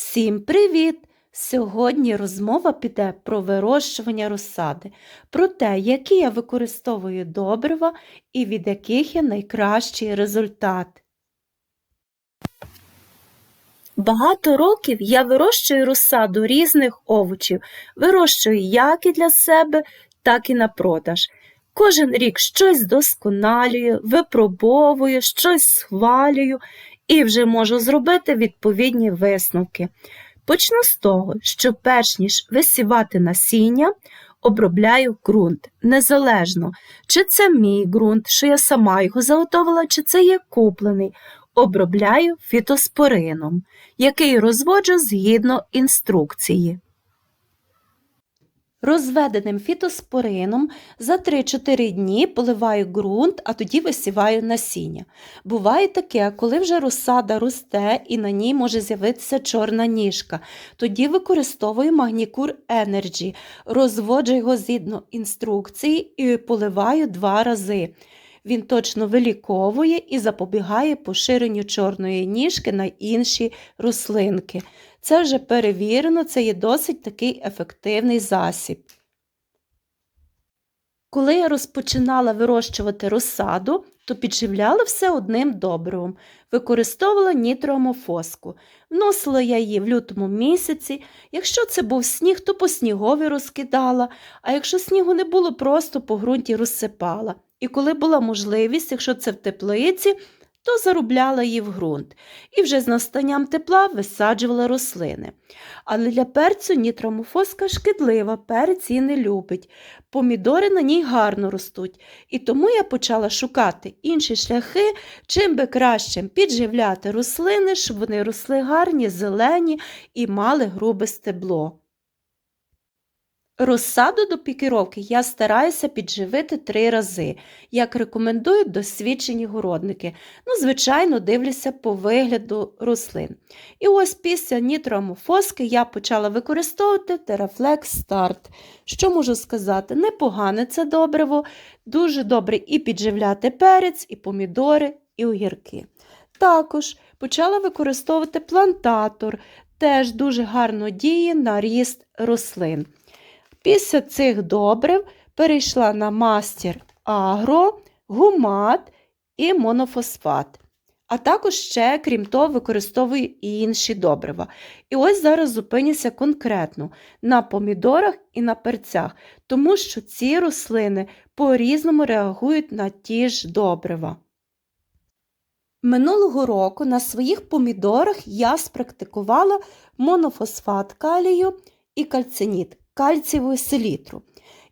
Всім привіт! Сьогодні розмова піде про вирощування розсади, про те, які я використовую добрива і від яких є найкращий результат. Багато років я вирощую розсаду різних овочів, вирощую як і для себе, так і на продаж. Кожен рік щось досконалюю, випробовую, щось схвалюю і вже можу зробити відповідні висновки. Почну з того, що перш ніж висівати насіння, обробляю ґрунт, незалежно, чи це мій ґрунт, що я сама його заготовила, чи це є куплений. Обробляю фітоспорином, який розводжу згідно інструкції. Розведеним фітоспорином за 3-4 дні поливаю ґрунт, а тоді висіваю насіння. Буває таке, коли вже розсада росте і на ній може з'явитися чорна ніжка. Тоді використовую Магнікур Energy, розводжу його згідно інструкції і поливаю два рази. Він точно виліковує і запобігає поширенню чорної ніжки на інші рослинки. Це вже перевірено, це є досить такий ефективний засіб. Коли я розпочинала вирощувати розсаду, то підживляла все одним добривом, використовувала нітроамофоску. Вносила я її в лютому місяці. Якщо це був сніг, то по снігові розкидала, а якщо снігу не було, просто по ґрунті розсипала. І коли була можливість, якщо це в теплиці, то заробляла її в ґрунт і вже з настанням тепла висаджувала рослини. Але для перцю нітромофоска шкідлива, перець її не любить. Помідори на ній гарно ростуть, і тому я почала шукати інші шляхи, чим би краще підживляти рослини, щоб вони росли гарні, зелені і мали грубе стебло. Розсаду до пікіровки я стараюся підживити три рази, як рекомендують досвідчені городники. Ну, звичайно, дивлюся по вигляду рослин. І ось після нітроамофоски я почала використовувати Teraflex Start. Що можу сказати? Непогане це добриво, дуже добре і підживляти перець, і помідори, і огірки. Також почала використовувати плантатор, теж дуже гарно діє на ріст рослин. Після цих добрив перейшла на мастер агро, гумат і монофосфат. А також ще, крім того, використовую і інші добрива. І ось зараз зупинюся конкретно на помідорах і на перцях, тому що ці рослини по-різному реагують на ті ж добрива. Минулого року на своїх помідорах я спрактикувала монофосфат калію і кальциніт кальцієву селітру.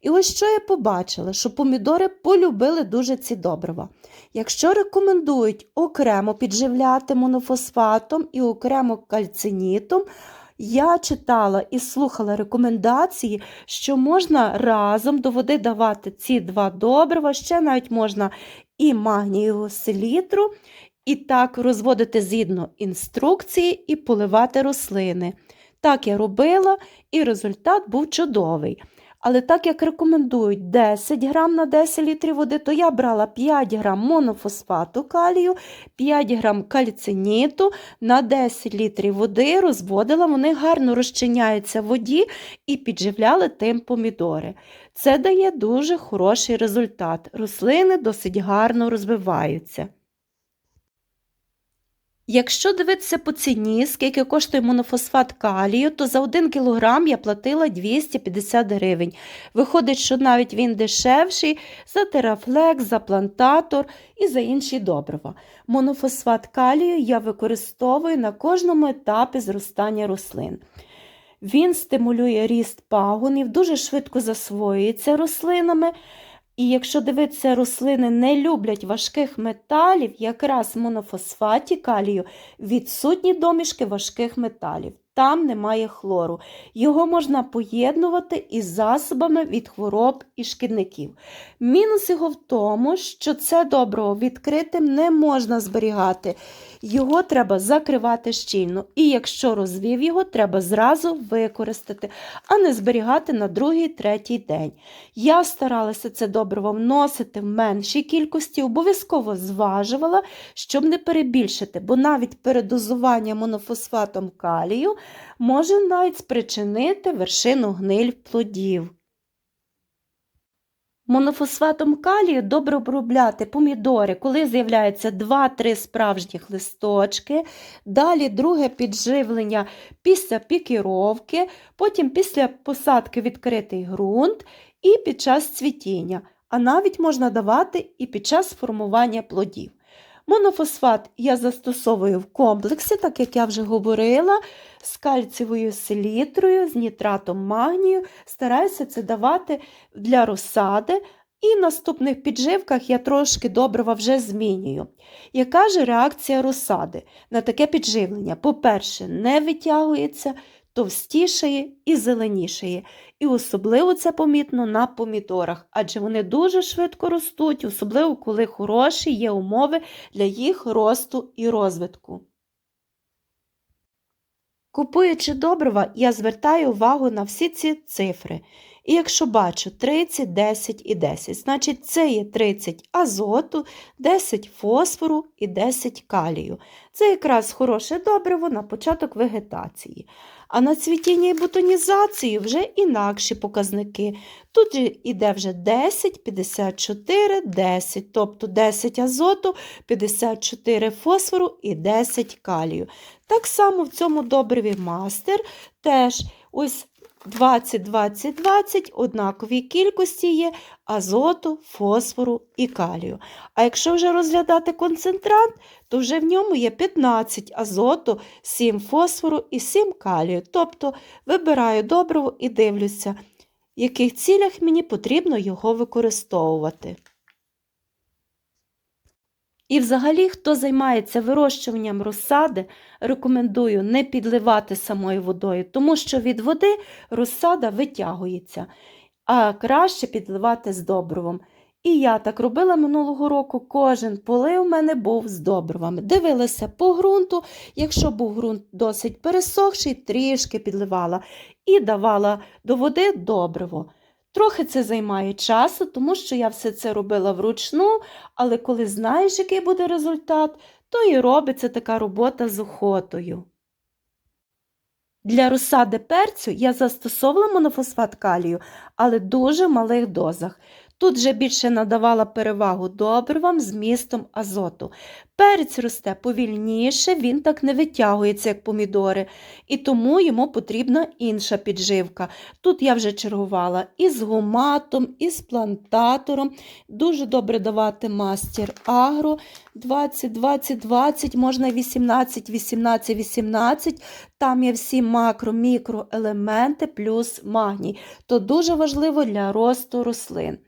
І ось що я побачила, що помідори полюбили дуже ці добрива. Якщо рекомендують окремо підживляти монофосфатом і окремо кальцинітом, я читала і слухала рекомендації, що можна разом до води давати ці два добрива, ще навіть можна і магнієву селітру, і так розводити згідно інструкції і поливати рослини. Так я робила, і результат був чудовий. Але так як рекомендують 10 грам на 10 літрів води, то я брала 5 грам монофосфату калію, 5 грам кальциніту на 10 літрів води, розводила, вони гарно розчиняються в воді і підживляли тим помідори. Це дає дуже хороший результат. Рослини досить гарно розвиваються. Якщо дивитися по ціні, скільки коштує монофосфат калію, то за 1 кг я платила 250 гривень. Виходить, що навіть він дешевший за терафлекс, за плантатор і за інші добрива. Монофосфат калію я використовую на кожному етапі зростання рослин. Він стимулює ріст пагонів, дуже швидко засвоюється рослинами. І якщо дивитися, рослини не люблять важких металів, якраз в монофосфаті калію відсутні домішки важких металів. Там немає хлору. Його можна поєднувати із засобами від хвороб і шкідників. Мінус його в тому, що це добро відкритим не можна зберігати. Його треба закривати щільно. І якщо розвів його, треба зразу використати, а не зберігати на другий, третій день. Я старалася це добриво вносити в меншій кількості, обов'язково зважувала, щоб не перебільшити, бо навіть передозування монофосфатом калію може навіть спричинити вершину гниль плодів. Монофосфатом калію добре обробляти помідори, коли з'являється 2-3 справжніх листочки, далі друге підживлення після пікіровки, потім після посадки відкритий ґрунт і під час цвітіння, а навіть можна давати і під час формування плодів. Монофосфат я застосовую в комплексі, так як я вже говорила, з кальцієвою селітрою, з нітратом магнію. Стараюся це давати для розсади. І в наступних підживках я трошки добрива вже змінюю. Яка ж реакція розсади на таке підживлення? По-перше, не витягується, товстішає і зеленішає. І особливо це помітно на помідорах, адже вони дуже швидко ростуть, особливо коли хороші є умови для їх росту і розвитку. Купуючи добрива, я звертаю увагу на всі ці цифри. І якщо бачу 30, 10 і 10, значить це є 30 азоту, 10 фосфору і 10 калію. Це якраз хороше добриво на початок вегетації. А на цвітіння і бутонізацію вже інакші показники. Тут іде вже 10, 54, 10, тобто 10 азоту, 54 фосфору і 10 калію. Так само в цьому добриві мастер теж ось 20, 20, 20 однакові кількості є азоту, фосфору і калію. А якщо вже розглядати концентрант, то вже в ньому є 15 азоту, 7 фосфору і 7 калію. Тобто вибираю добриво і дивлюся, в яких цілях мені потрібно його використовувати. І взагалі, хто займається вирощуванням розсади, рекомендую не підливати самою водою, тому що від води розсада витягується, а краще підливати з добривом. І я так робила минулого року, кожен полив у мене був з добривами. Дивилася по ґрунту, якщо був ґрунт досить пересохший, трішки підливала і давала до води добриво. Трохи це займає часу, тому що я все це робила вручну, але коли знаєш, який буде результат, то і робиться така робота з охотою. Для розсади перцю я застосовувала монофосфат калію, але в дуже малих дозах. Тут вже більше надавала перевагу добривам з містом азоту. Перець росте повільніше, він так не витягується, як помідори, і тому йому потрібна інша підживка. Тут я вже чергувала і з гуматом, і з плантатором. Дуже добре давати мастер агро 20, 20, 20, можна 18, 18, 18. Там є всі макро, мікроелементи плюс магній. То дуже важливо для росту рослин.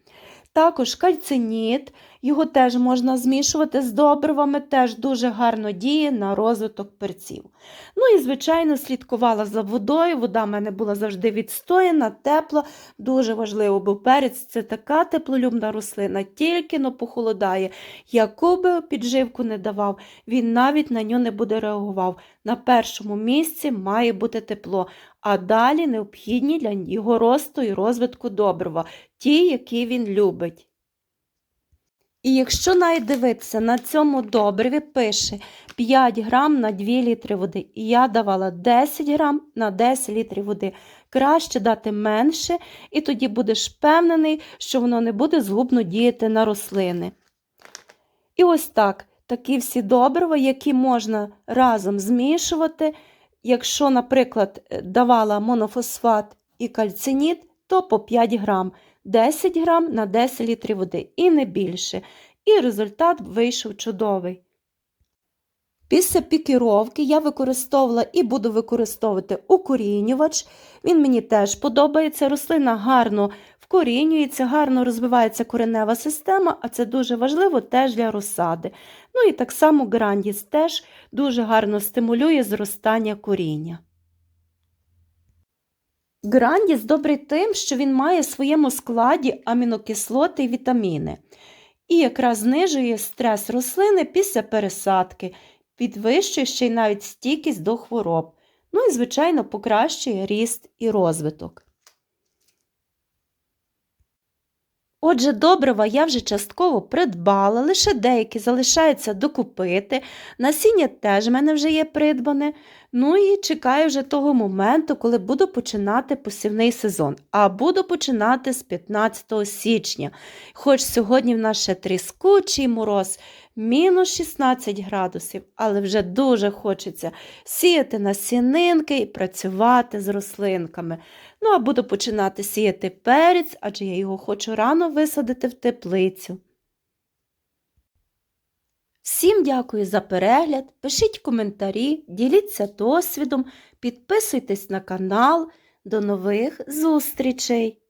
Також кальциніт, його теж можна змішувати з добривами, теж дуже гарно діє на розвиток перців. Ну і, звичайно, слідкувала за водою. Вода в мене була завжди відстояна, тепла. Дуже важливо, бо перець це така теплолюбна рослина, тільки но похолодає. Яку би підживку не давав, він навіть на нього не буде реагував. На першому місці має бути тепло, а далі необхідні для його росту і розвитку добрива, ті, які він любить. І якщо навіть дивитися, на цьому добриві пише 5 грам на 2 літри води. І я давала 10 грам на 10 літрів води. Краще дати менше, і тоді будеш впевнений, що воно не буде згубно діяти на рослини. І ось так, такі всі добрива, які можна разом змішувати. Якщо, наприклад, давала монофосфат і кальциніт, то по 5 грам. 10 грам на 10 літрів води і не більше. І результат вийшов чудовий. Після пікіровки я використовувала і буду використовувати укорінювач. Він мені теж подобається. Рослина гарно вкорінюється, гарно розвивається коренева система, а це дуже важливо теж для розсади. Ну і так само грандіс теж дуже гарно стимулює зростання коріння. Грандіс добрий тим, що він має в своєму складі амінокислоти і вітаміни. І якраз знижує стрес рослини після пересадки, підвищує ще й навіть стійкість до хвороб. Ну і, звичайно, покращує ріст і розвиток. Отже, добрива я вже частково придбала, лише деякі залишаються докупити. Насіння теж в мене вже є придбане. Ну і чекаю вже того моменту, коли буду починати посівний сезон. А буду починати з 15 січня. Хоч сьогодні в нас ще тріскучий мороз, мінус 16 градусів, але вже дуже хочеться сіяти насінинки і працювати з рослинками. Ну, а буду починати сіяти перець, адже я його хочу рано висадити в теплицю. Всім дякую за перегляд, пишіть коментарі, діліться досвідом, підписуйтесь на канал. До нових зустрічей!